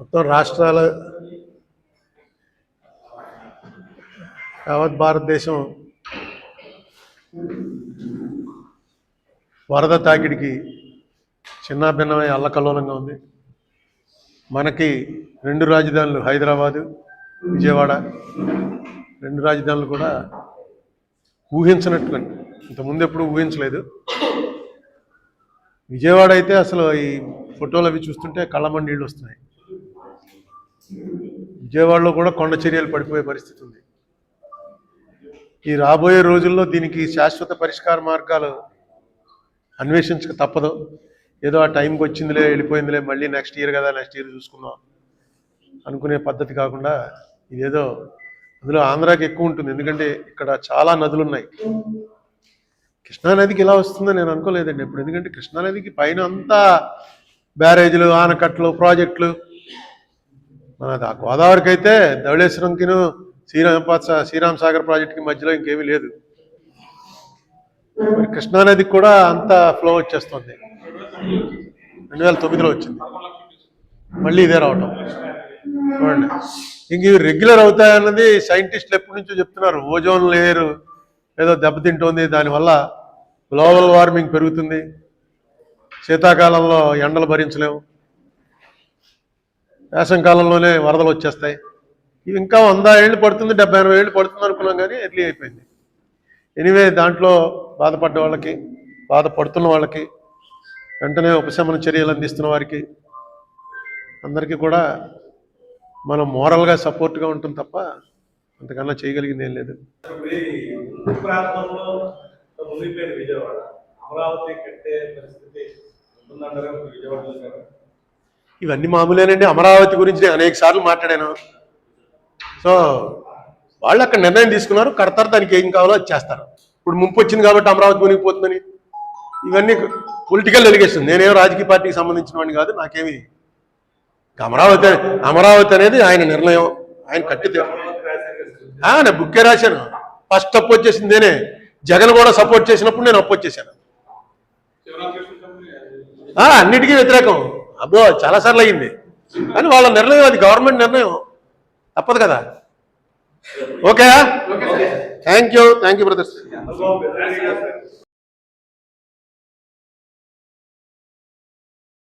మొత్తం రాష్ట్రాల యావత్ భారతదేశం వరద తాకిడికి చిన్నాభిన్నమై అల్లకల్లోలంగా ఉంది. మనకి రెండు రాజధానులు హైదరాబాదు విజయవాడ రెండు రాజధానులు కూడా ఊహించినట్టుగా ఇంతకుముందు ఎప్పుడు ఊహించలేదు. విజయవాడ అయితే అసలు ఈ ఫోటోలు అవి చూస్తుంటే కళ్ళమని నీళ్ళు వస్తున్నాయి. విజయవాడలో కూడా కొండ చర్యలు పడిపోయే పరిస్థితి ఉంది. ఈ రాబోయే రోజుల్లో దీనికి శాశ్వత పరిష్కార మార్గాలు అన్వేషించక తప్పదు. ఏదో ఆ టైంకి వచ్చిందిలే వెళ్ళిపోయిందిలే మళ్ళీ నెక్స్ట్ ఇయర్ కదా నెక్స్ట్ ఇయర్ చూసుకుందాం అనుకునే పద్ధతి కాకుండా ఇదేదో అందులో ఆంధ్రాకి ఎక్కువ ఉంటుంది. ఎందుకంటే ఇక్కడ చాలా నదులు ఉన్నాయి కృష్ణానదికి ఇలా వస్తుందని నేను అనుకోలేదండి ఇప్పుడు ఎందుకంటే కృష్ణానదికి పైన అంతా బ్యారేజ్లు ఆనకట్లు ప్రాజెక్టులు మన గోదావరికి అయితే ధవళేశ్వరంకిను శ్రీరామ్ శ్రీరామ్ సాగర్ ప్రాజెక్టుకి మధ్యలో ఇంకేమీ లేదు. మరి కృష్ణానదికి కూడా అంత ఫ్లో వచ్చేస్తుంది. రెండు వేల తొమ్మిదిలో వచ్చింది. మళ్ళీ ఇదే రావటం. చూడండి. ఇంక ఇవి రెగ్యులర్ అవుతాయన్నది సైంటిస్టులు ఎప్పటి నుంచో చెప్తున్నారు. ఓజోన్ లేయర్ ఏదో దెబ్బతింటోంది. దానివల్ల గ్లోబల్ వార్మింగ్ పెరుగుతుంది. శీతాకాలంలో ఎండలు భరించలేము. వేసంకాలంలోనే వరదలు వచ్చేస్తాయి. ఇవి ఇంకా వంద ఏళ్ళు పడుతుంది డెబ్బై ఎనభై ఏళ్ళు పడుతుంది అనుకున్నాం కానీ ఎర్లీ అయిపోయింది. ఎనివే దాంట్లో బాధపడ్డ వాళ్ళకి బాధపడుతున్న వాళ్ళకి వెంటనే ఉపశమన చర్యలు అందిస్తున్న వారికి అందరికీ కూడా మనం మోరల్గా సపోర్ట్గా ఉంటుంది తప్ప అంతకన్నా చేయగలిగింది ఏం లేదు. విజయవాడ. అమరావతి కట్టే పరిస్థితి విజయవాడలో ఇవన్నీ మామూలేనండి. అమరావతి గురించి నేను అనేక సార్లు మాట్లాడాను. సో వాళ్ళు అక్కడ నిర్ణయం తీసుకున్నారు. కడతారు దానికి ఏం కావాలో అది చేస్తారు. ఇప్పుడు ముంపు వచ్చింది కాబట్టి అమరావతి మునిగిపోతుందని. ఇవన్నీ పొలిటికల్ ఎలిగేషన్ నేనేం రాజకీయ పార్టీకి సంబంధించిన వాడిని కాదు. నాకేమి అమరావతి అమరావతి అనేది ఆయన నిర్ణయం. ఆయన కట్టితే ఆ, నేను బుక్కే రాశాను. ఫస్ట్ అప్పు వచ్చేసింది నేనే. జగన్ కూడా సపోర్ట్ చేసినప్పుడు నేను అప్పు వచ్చేసాను అన్నిటికీ వ్యతిరేకం. అబ్బో చాలాసార్లు అయ్యింది. కానీ వాళ్ళ నిర్ణయం అది గవర్నమెంట్ నిర్ణయం. తప్పదు కదా. Okay thank you thank you brothers